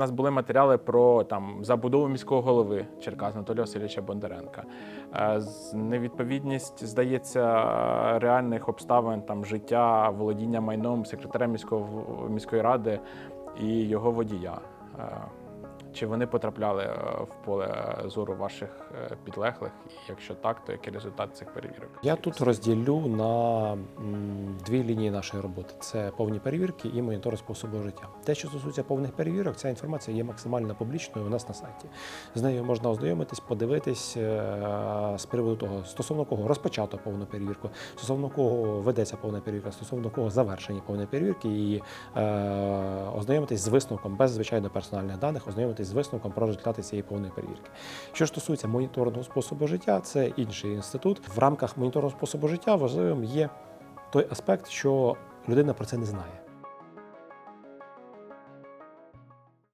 У нас були матеріали про там забудову міського голови Черкас Анатолія Васильовича Бондаренка. Е, Невідповідність, здається, реальних обставин там життя, володіння майном секретаря міського міської ради і його водія. Чи вони потрапляли е, в поле зору ваших е, підлеглих? І якщо так, то який результат цих перевірок? Я тут розділю на дві лінії нашої роботи: це повні перевірки і моніторинг способу життя. Те, що стосується повних перевірок, ця інформація є максимально публічною у нас на сайті. З нею можна ознайомитись, подивитись е, з приводу того, стосовно кого розпочато повну перевірку, стосовно кого ведеться повна перевірка, стосовно кого завершені повні перевірки, і ознайомитись з висновком без звичайно персональних даних, ознайомитись з висновком про результати цієї повної перевірки. Що стосується моніторного способу життя, це інший інститут. В рамках моніторного способу життя важливим є той аспект, що людина про це не знає.